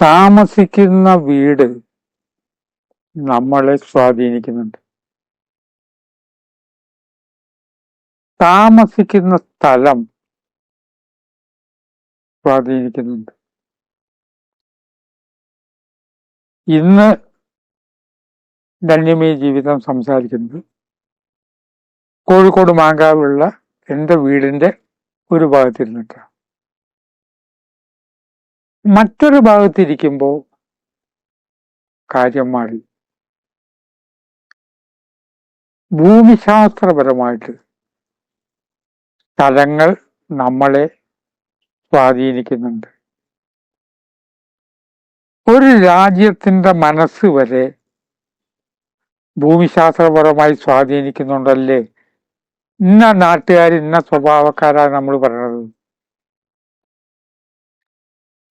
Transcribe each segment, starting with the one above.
താമസിക്കുന്ന വീട് നമ്മളെ സ്വാധീനിക്കുന്നുണ്ട്. താമസിക്കുന്ന സ്ഥലം സ്വാധീനിക്കുന്നുണ്ട്. ഇന്ന് ധന്യമേ ജീവിതം സംസാരിക്കുന്നത് കോഴിക്കോട് മാങ്കാവുള്ള എന്റെ വീടിന്റെ ഒരു ഭാഗത്തിരുന്നിട്ടാണ്. മറ്റൊരു ഭാഗത്തിരിക്കുമ്പോൾ കാര്യം മാറി. ഭൂമിശാസ്ത്രപരമായിട്ട് സ്ഥലങ്ങൾ നമ്മളെ സ്വാധീനിക്കുന്നുണ്ട്. ഒരു രാജ്യത്തിന്റെ മനസ്സ് വരെ ഭൂമിശാസ്ത്രപരമായി സ്വാധീനിക്കുന്നുണ്ടല്ലേ? ഇന്ന നാട്ടുകാർ ഇന്ന സ്വഭാവക്കാരാണ് നമ്മൾ പറയുന്നത്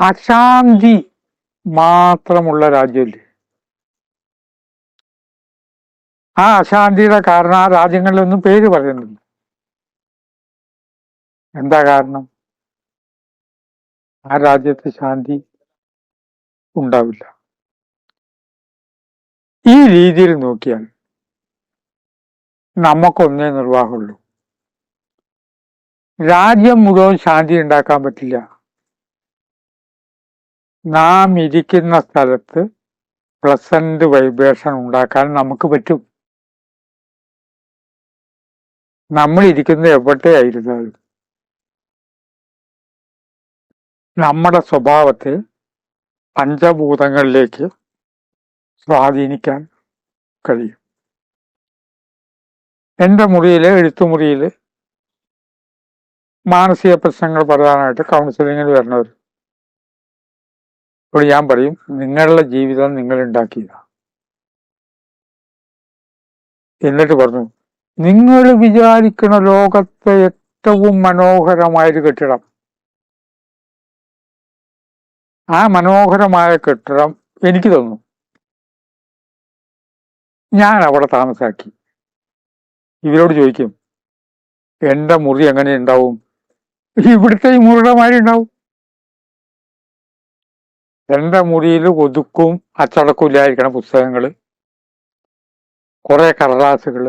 അശാന്തി മാത്രമുള്ള രാജ്യമല്ലേ? ആ അശാന്തിയുടെ കാരണം ആ രാജ്യങ്ങളിലൊന്നും പേര് പറയുന്നില്ല. എന്താ കാരണം? ആ രാജ്യത്ത് ശാന്തി ഉണ്ടാവില്ല. ഈ രീതിയിൽ നോക്കിയാൽ നമുക്കൊന്നേ നിർവാഹമുള്ളൂ. രാജ്യം മുഴുവൻ ശാന്തി ഉണ്ടാക്കാൻ പറ്റില്ല. നാം ഇരിക്കുന്ന സ്ഥലത്ത് പ്ലസന്റ് വൈബ്രേഷൻ ഉണ്ടാക്കാൻ നമുക്ക് പറ്റും. നമ്മൾ ഇരിക്കുന്ന എവിടെയായിരുന്നാലും. നമ്മുടെ സ്വഭാവത്തെ പഞ്ചഭൂതങ്ങളിലേക്ക് സ്വാധീനിക്കാൻ കഴിയും. എന്റെ മുറിയിൽ എഴുത്തുമുറിയിൽ മാനസിക പ്രശ്നങ്ങൾ പറയാനായിട്ട് കൗൺസിലിങ്ങിന് വരുന്നവർ അപ്പോൾ ഞാൻ പറയും നിങ്ങളുടെ ജീവിതം നിങ്ങൾ ഉണ്ടാക്കിയതാണ് എന്നിട്ട് പറഞ്ഞു നിങ്ങൾ വിചാരിക്കുന്ന ലോകത്തെ ഏറ്റവും മനോഹരമായൊരു കെട്ടിടം. ആ മനോഹരമായ കെട്ടിടം എനിക്ക് തന്നു. ഞാൻ അവിടെ താമസാക്കി. ഇവരോട് ചോദിക്കും എന്റെ മുറി എങ്ങനെ ഉണ്ടാവും? ഇവിടുത്തെ ഈ മുറിയുടെ മാതിരി ഉണ്ടാവും. എന്റെ മുറിയിൽ ഒതുക്കും അച്ചടക്കും ഇല്ലായിരിക്കണം പുസ്തകങ്ങൾ കുറെ കടലാസുകൾ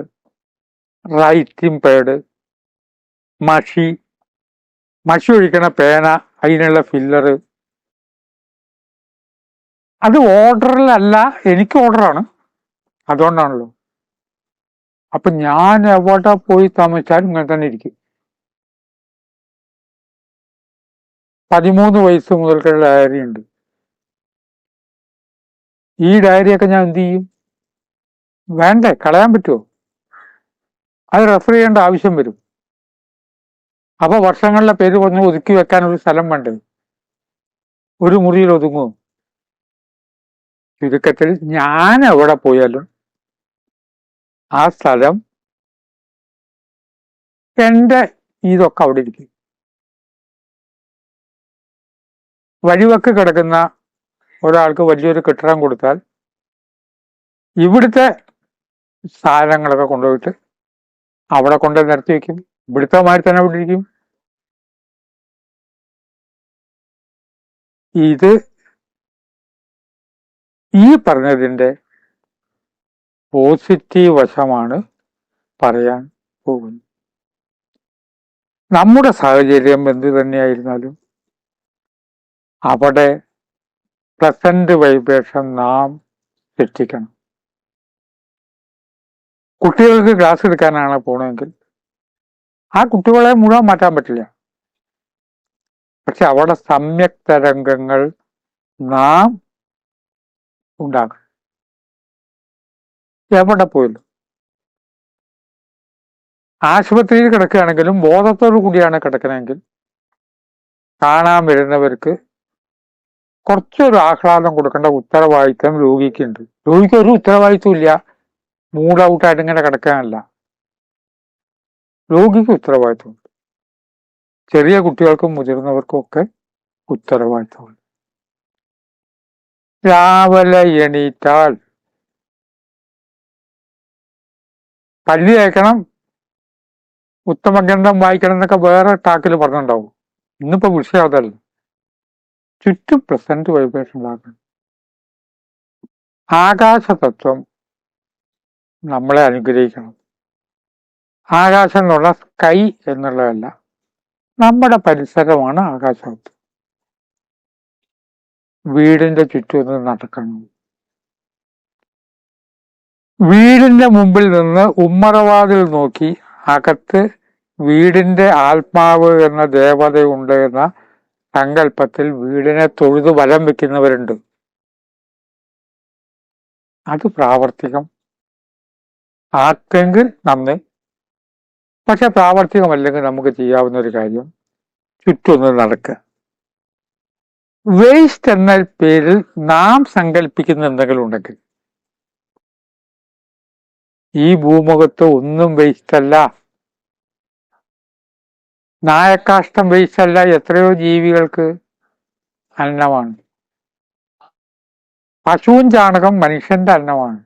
റൈറ്റിംഗ് പേഡ് മഷി മഷി ഒഴിക്കണ പേന അതിനുള്ള ഫില്ലർ അത് ഓർഡറിലല്ല എനിക്ക് ഓർഡറാണ്. അതുകൊണ്ടാണല്ലോ. അപ്പൊ ഞാൻ എവിടെ പോയി താമസിച്ചാലും ഇങ്ങനെ തന്നെ ഇരിക്കും. പതിമൂന്ന് വയസ്സ് മുതൽക്കുള്ള ഡയറി ഉണ്ട് ഈ ഡയറിയൊക്കെ ഞാൻ എന്ത് ചെയ്യും? വേണ്ടേ? കളയാൻ പറ്റുമോ അത് റെഫർ ചെയ്യേണ്ട ആവശ്യം വരും. അപ്പൊ വർഷങ്ങളിലെ പേര് പറഞ്ഞ് ഒതുക്കി വെക്കാൻ ഒരു സ്ഥലം വേണ്ടേ? ഒരു മുറിയിൽ ഒതുങ്ങും ചുരുക്കത്തിൽ ഞാൻ എവിടെ പോയാലും ആ സ്ഥലം എന്റെ ഇതൊക്കെ അവിടെ ഇരിക്കും. വഴിവക്ക് കിടക്കുന്ന ഒരാൾക്ക് വലിയൊരു കെട്ടിടം കൊടുത്താൽ ഇവിടുത്തെ സാധനങ്ങളൊക്കെ കൊണ്ടുപോയിട്ട് അവിടെ കൊണ്ട് നിരത്തി വെക്കും. ഇവിടുത്തെ മാതിരി തന്നെ അവിടെ ഇരിക്കും. ഇത് ഈ പറഞ്ഞതിന്റെ പോസിറ്റീവ് വശമാണ് പറയാൻ പോകുന്നത്. നമ്മുടെ സാഹചര്യം എന്ത് തന്നെയായിരുന്നാലും അവിടെ പ്രസന്റ് വൈബ്രേഷൻ നാം സൃഷ്ടിക്കണം. കുട്ടികൾക്ക് ക്ലാസ് എടുക്കാനാണ് പോണെങ്കിൽ ആ കുട്ടികളെ മുഴുവൻ മാറ്റാൻ പറ്റില്ല. പക്ഷെ അവിടെ സമ്യക് തരംഗങ്ങൾ നാം ഉണ്ടാക്കണം. എവിടെ പോയല്ലോ ആശുപത്രിയിൽ കിടക്കുകയാണെങ്കിലും ബോധത്തോടു കൂടിയാണ് കിടക്കണമെങ്കിൽ കാണാൻ വരുന്നവർക്ക് കുറച്ചൊരു ആഹ്ലാദം കൊടുക്കേണ്ട ഉത്തരവാദിത്തം രോഗിക്കുണ്ട്. രോഗിക്ക് ഒരു ഉത്തരവാദിത്വം ഇല്ല മൂഡ് ഔട്ടായിട്ട് ഇങ്ങനെ കിടക്കാനല്ല. രോഗിക്ക് ഉത്തരവാദിത്വമുണ്ട്. ചെറിയ കുട്ടികൾക്കും മുതിർന്നവർക്കും ഒക്കെ ഉത്തരവാദിത്വമുണ്ട്. രാവിലെ എണീറ്റാൽ പല്ലി തേക്കണം ഉത്തമഗന്ധം വായിക്കണം എന്നൊക്കെ വേറെ ടാക്കിൽ പറഞ്ഞിട്ടുണ്ടാവും. ഇന്നിപ്പോ വിഷയം അതല്ല. ചുറ്റും പ്രസന്റ് വൈബ്രേഷൻ ഉണ്ടാക്കണം. ആകാശതത്വം നമ്മളെ അനുഗ്രഹിക്കണം. ആകാശം എന്നുള്ള സ്കൈ എന്നുള്ളതല്ല നമ്മുടെ പരിസരമാണ് ആകാശതത്വം. വീടിന്റെ ചുറ്റും നടക്കണം. വീടിന്റെ മുമ്പിൽ നിന്ന് ഉമ്മറവാതിൽ നോക്കി അകത്ത് വീടിന്റെ ആത്മാവ് എന്ന ദേവതയുണ്ട് എന്ന സങ്കല്പത്തിൽ വീടിനെ തൊഴുതു വലം വെക്കുന്നവരുണ്ട്. അത് പ്രാവർത്തികം. ആക്കെങ്കിൽ നന്ദി. പക്ഷെ പ്രാവർത്തികമല്ലെങ്കിൽ നമുക്ക് ചെയ്യാവുന്ന ഒരു കാര്യം ചുറ്റൊന്ന് നടക്കുക വേസ്റ്റ് എന്ന പേരിൽ നാം സങ്കല്പിക്കുന്ന എന്തെങ്കിലും ഉണ്ടെങ്കിൽ. ഈ ഭൂമുഖത്ത് ഒന്നും വേസ്റ്റ് അല്ല. നായക്കാഷ്ടം വെയിച്ചല്ല എത്രയോ ജീവികൾക്ക് അന്നമാണ്. പശുവും ചാണകം മനുഷ്യന്റെ അന്നമാണ്.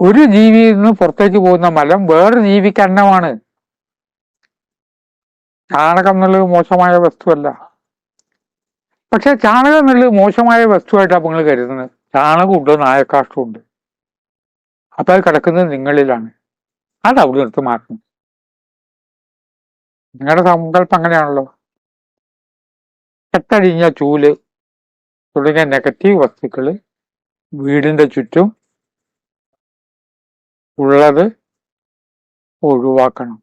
ഒരു ജീവിയിൽ നിന്ന് പുറത്തേക്ക് പോകുന്ന മലം വേറൊരു ജീവിക്ക് അന്നമാണ്. ചാണകം എന്നുള്ളത് മോശമായ വസ്തുവല്ല. പക്ഷെ ചാണകം എന്നുള്ളത് മോശമായ വസ്തുവായിട്ടാണ് നിങ്ങൾ കരുതുന്നത്. ചാണകമുണ്ട് നായക്കാഷ്ടമുണ്ട് അപ്പൊ അത് കിടക്കുന്നത് നിങ്ങളിലാണ്. അത് അവിടെ നിർത്തി മാറ്റണം. നിങ്ങളുടെ സങ്കല്പം അങ്ങനെയാണല്ലോ. കെട്ടടിഞ്ഞ ചൂൽ തുടങ്ങിയ നെഗറ്റീവ് വസ്തുക്കൾ വീടിന്റെ ചുറ്റും ഉള്ളത് ഒഴിവാക്കണം.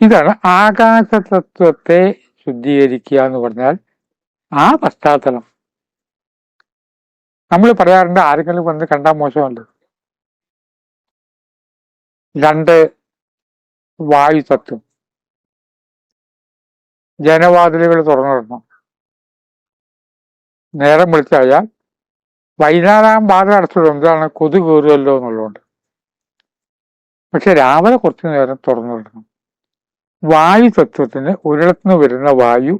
ഇതാണ് ആകാശ തത്വത്തെ ശുദ്ധീകരിക്കുക എന്ന് പറഞ്ഞാൽ ആ പശ്ചാത്തലം. നമ്മൾ പറയാറുണ്ട് ആരെങ്കിലും വന്ന് കണ്ടാൽ മോശമല്ല? രണ്ട് വായു തത്വം ജനവാതിലുകൾ തുറന്നിടണം നേരം വിളിച്ചായാൽ വൈകുന്നേരം ബാധ അടച്ചിടും എന്താണ്? കൊതു കയറുമല്ലോ എന്നുള്ളതുകൊണ്ട്. പക്ഷെ രാവിലെ കുറച്ചു നേരം തുറന്നിടണം വായു തത്വത്തിന് ഒരിടത്തുനിന്ന് വരുന്ന വായു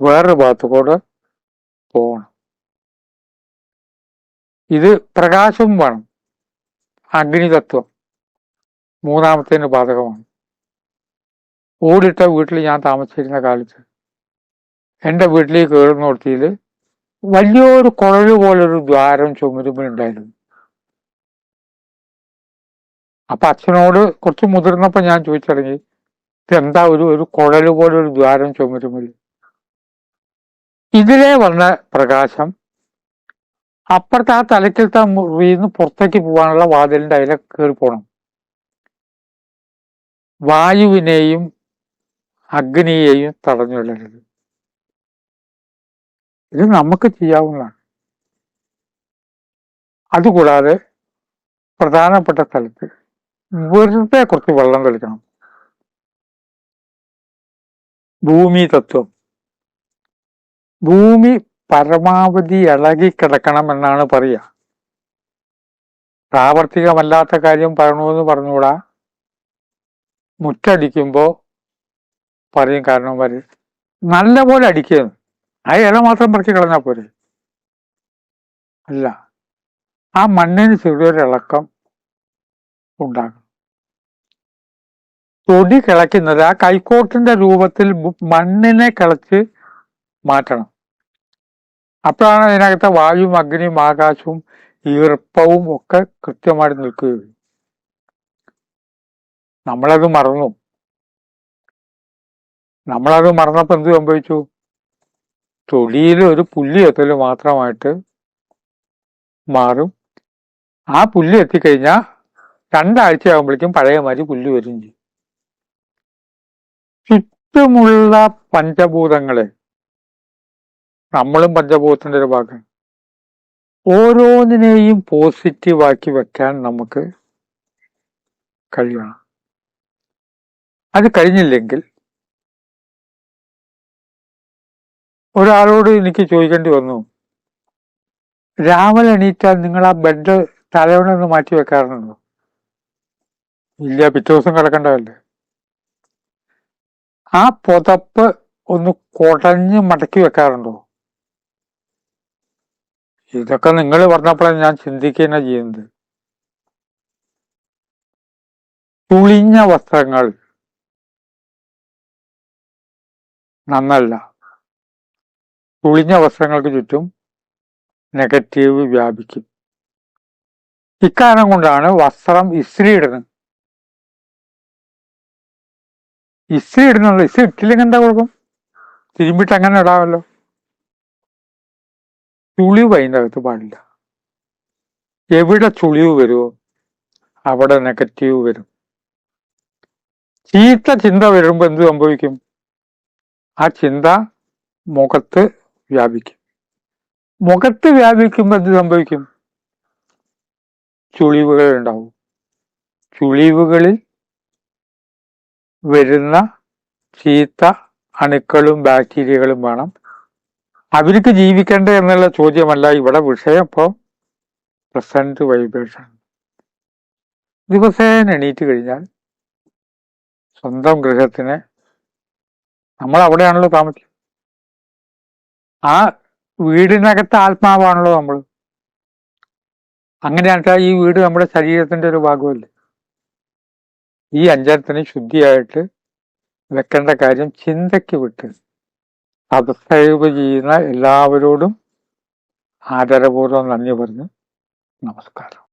വേറൊരു ഭാഗത്തുകൂടെ പോകണം. ഇത് പ്രകാശവും വേണം. അഗ്നി തത്വം മൂന്നാമത്തേന് ബാധകമാണ്. ഓടിട്ട വീട്ടിൽ ഞാൻ താമസിച്ചിരുന്ന കാലത്ത് എന്റെ വീട്ടിലേക്ക് കയറുന്നിടത്തിൽ വലിയൊരു കുഴൽ പോലൊരു ദ്വാരം ചുമരുമ്പിലുണ്ടായിരുന്നു. അപ്പൊ അച്ഛനോട് കുറച്ച് മുതിർന്നപ്പോ ഞാൻ ചോദിച്ചിറങ്ങി ഇതെന്താ ഒരു ഒരു കുഴൽ പോലെ ഒരു ദ്വാരം ചുമരുമ്പിൽ ഇതിലെ വന്ന പ്രകാശം അപ്പുറത്തെ ആ തലക്കിലത്തെ മുറിയിൽ നിന്ന് പുറത്തേക്ക് പോകാനുള്ള വാതിലിന്റെ അതിലെ കയറി പോകണം വായുവിനെയും അഗ്നിയെയും തടഞ്ഞുകൊള്ളരുത്. ഇത് നമുക്ക് ചെയ്യാവുന്നതാണ്. അതുകൂടാതെ പ്രധാനപ്പെട്ട സ്ഥലത്ത് വെറുതെ കുറച്ച് വെള്ളം കളിക്കണം ഭൂമി തത്വം. ഭൂമി പരമാവധി ഇളകി കിടക്കണം എന്നാണ് പറയുക. പ്രാവർത്തികമല്ലാത്ത കാര്യം പറയണമെന്ന് പറഞ്ഞുകൂടാ? മുറ്റടിക്കുമ്പോൾ പറയും കാരണം വരും. നല്ല പോലെ അടിക്കുന്നു ആ ഇല മാത്രം പറിച്ച് കളഞ്ഞാൽ പോരെ. അല്ല ആ മണ്ണിന് ചെറിയൊരു ഇളക്കം ഉണ്ടാകും തൊടി കിളയ്ക്കുന്നത് ആ കൈക്കോട്ടിന്റെ രൂപത്തിൽ മണ്ണിനെ കിളച്ച് മാറ്റണം. അപ്പോഴാണ് അതിനകത്തെ വായുവും അഗ്നിയും ആകാശവും ഈർപ്പവും ഒക്കെ കൃത്യമായിട്ട് നിൽക്കുകയുള്ളൂ. നമ്മളത് മറന്നു. നമ്മളത് മറന്നപ്പോൾ എന്ത് സംഭവിച്ചു? തൊലിയിൽ ഒരു പുല്ലി എത്തൽ മാത്രമായിട്ട് മാറും. ആ പുല്ല് എത്തിക്കഴിഞ്ഞാൽ രണ്ടാഴ്ച ആകുമ്പോഴേക്കും പഴയ മാതിരി പുല്ല് വരും ചെയ്യും. ചുറ്റുമുള്ള പഞ്ചഭൂതങ്ങളെ. നമ്മളും പഞ്ചഭൂതത്തിന്റെ ഒരു ഭാഗം. ഓരോന്നിനെയും പോസിറ്റീവാക്കി വെക്കാൻ നമുക്ക് കഴിയണം. അത് കഴിഞ്ഞില്ലെങ്കിൽ ഒരാളോട് എനിക്ക് ചോദിക്കേണ്ടി വന്നു രാവിലെ എണീറ്റാൽ നിങ്ങൾ ആ ബെഡ് തലവണ ഒന്ന് മാറ്റി വെക്കാറുണ്ടോ? ഇല്ല പിറ്റേ ദിവസം കിടക്കേണ്ടതല്ലേ. ആ പുതപ്പ് ഒന്ന് കുടഞ്ഞ് മടക്കി വെക്കാറുണ്ടോ? ഇതൊക്കെ നിങ്ങൾ പറഞ്ഞപ്പോഴാണ് ഞാൻ ചിന്തിക്കുകയാണ് ചെയ്യുന്നത്. തുളിഞ്ഞ വസ്ത്രങ്ങൾ നന്നല്ല. തുളിഞ്ഞ വസ്ത്രങ്ങൾക്ക് ചുറ്റും നെഗറ്റീവ് വ്യാപിക്കും. ഇക്കാരണം കൊണ്ടാണ് വസ്ത്രം ഇസ്ത്രി ഇടുന്നത്. ഇസ്ത്രി ഇടുന്നുള്ളൂ ഇസ്ത്രി ഇട്ടില്ലെങ്കിൽ എന്താ കുഴപ്പം തിരുമ്പിട്ട് അങ്ങനെ ഇടാമല്ലോ. ചുളിവ് അതിന്റെ അകത്ത് പാടില്ല. എവിടെ ചുളിവ് വരുമോ അവിടെ നെഗറ്റീവ് വരും. ചീത്ത ചിന്ത വരുമ്പോൾ എന്ത് സംഭവിക്കും? ആ ചിന്ത മുഖത്ത് വ്യാപിക്കും. മുഖത്ത് വ്യാപിക്കുമ്പോൾ എന്ത് സംഭവിക്കും? ചുളിവുകൾ ഉണ്ടാവും. ചുളിവുകളിൽ വരുന്ന ചീത്ത അണുക്കളും ബാക്ടീരിയകളും വേണം. അവർക്ക് ജീവിക്കണ്ടേ എന്നുള്ള ചോദ്യമല്ല ഇവിടെ വിഷയം. ഇപ്പോൾ പ്രസന്റ് വൈബ്രേഷൻ. ദിവസേന എണീറ്റ് കഴിഞ്ഞാൽ സ്വന്തം ഗൃഹത്തിന് നമ്മൾ അവിടെയാണല്ലോ താമസിക്കുന്നത് ആ വീടിനകത്തെ ആത്മാവാണല്ലോ നമ്മൾ അങ്ങനെയാണെച്ചാൽ ഈ വീട് നമ്മുടെ ശരീരത്തിന്റെ ഒരു ഭാഗമല്ലേ. ഈ അഞ്ചാരത്തിന് ശുദ്ധിയായിട്ട് വെക്കേണ്ട കാര്യം ചിന്തയ്ക്ക് വിട്ട് സബ്സ്ക്രൈബ് ചെയ്യുന്ന എല്ലാവരോടും ആദരപൂർവം നന്ദി പറഞ്ഞ് നമസ്കാരം.